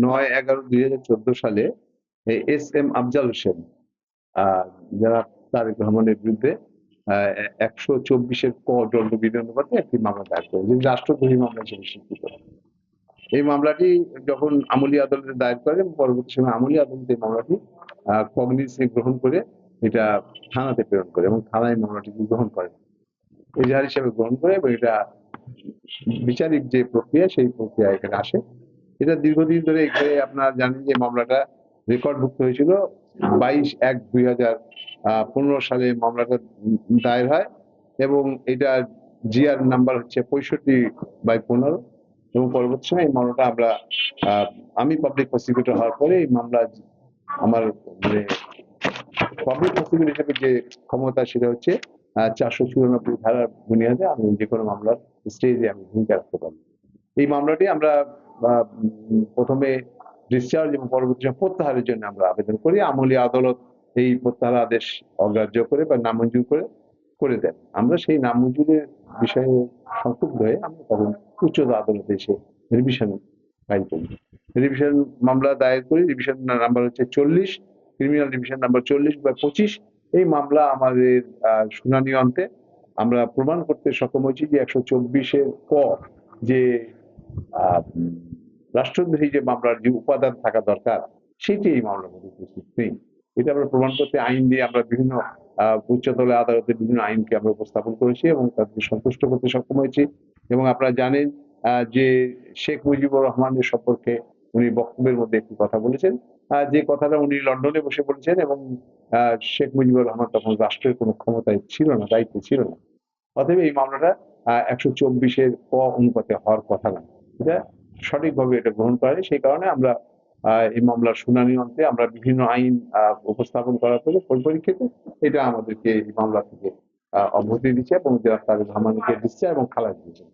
নয় এগারো দুই হাজার চোদ্দ সালে এস এম আফজাল হোসেন যারা তারেক রহমানের বিরুদ্ধে একশো চব্বিশের ক দণ্ডবিধি অনুপাতে একটি মামলা দায়ের করে যেটি রাষ্ট্রদ্রোহী মামলা হিসেবে স্বীকৃত এই মামলাটি যখন আমলি আদালতে দায়ের করে পরবর্তী সময় আমলি আদালত এই মামলাটি কগনিসে গ্রহণ করে এটা থানাতে প্রেরণ করে এবং থানায় মামলাটি গ্রহণ করে এজাহার হিসেবে গ্রহণ করে এবং এটা বিচারিক যে প্রক্রিয়া, সেই প্রক্রিয়া এখানে আসে। এটা দীর্ঘদিন ধরে এখানে আপনার জানেন যে মামলাটা রেকর্ডভুক্ত হয়েছিল বাইশ এক দুই হাজার পনেরো সালে মামলাটা দায়ের হয় এবং এটা জিআর নাম্বার হচ্ছে পঁয়ষট্টি বাই পনেরো এবং পরবর্তী সময় এই মামলাটা আমরা আমি পাবলিক প্রসিকিউটর হওয়ার পরে এই মামলা আমার মানে পাবলিক প্রসিকিউটর হিসেবে যে ক্ষমতা সেটা হচ্ছে চারশো চুরানব্বই ধারার বুনিয়াদে আমি যে কোনো মামলার স্টেজে আমি ভূমিকা রাখতে পারি এই মামলাটি আমরা উম, প্রথমে ডিসচার্জ এবং পরবর্তী প্রত্যাহারের জন্য আমরা আবেদন করি। আমলি আদালত এই প্রত্যাহার আদেশ অগ্রাহ্য করে বা নামঞ্জুর করে করে দেন। আমরা সেই নামঞ্জুরের বিষয়ে সংক্ষুব্ধ হয়ে আমরা তখন উচ্চ আদালতে এসে রিভিশন ফাইল করি রিভিশন মামলা দায়ের করি। রিভিশন নাম্বার হচ্ছে চল্লিশ ক্রিমিনাল ডিভিশন নাম্বার চল্লিশ বা পঁচিশ। এই মামলা আমাদের শুনানি অন্তে আমরা প্রমাণ করতে সক্ষম হয়েছি যে একশো চব্বিশের পর যে রাষ্ট্রদ্রোহী যে মামলার যে উপাদান থাকা দরকার সেটি এই মামলার মধ্যে উপস্থিত নেই। এটা আমরা প্রমাণ করতে আইন দিয়ে আমরা বিভিন্ন আহ, উচ্চতর আদালতে বিভিন্ন আইনকে আমরা উপস্থাপন করেছি এবং তাদেরকে সন্তুষ্ট করতে সক্ষম হয়েছি। এবং আপনারা জানেন যে শেখ মুজিবুর রহমানের সম্পর্কে উনি বক্তব্যের মধ্যে একটি কথা বলেছেন। যে কথাটা উনি লন্ডনে বসে বলেছেন এবং শেখ মুজিবুর রহমান তখন রাষ্ট্রের কোনো ক্ষমতায় ছিল না দায়িত্বে ছিল না। অতএব এই মামলাটা একশো চব্বিশের ক অনুপাতে হওয়ার কথা না। এটা সঠিকভাবে এটা গ্রহণ করে সেই কারণে আমরা এই মামলার শুনানি অন্তে আমরা বিভিন্ন আইন উপস্থাপন করার পরে পরিপ্রেক্ষিতে এটা আমাদেরকে এই মামলা থেকে অব্যাহতি দিচ্ছে এবং জেলা তাদের রহমানকে দিচ্ছে এবং খালাস দিচ্ছে।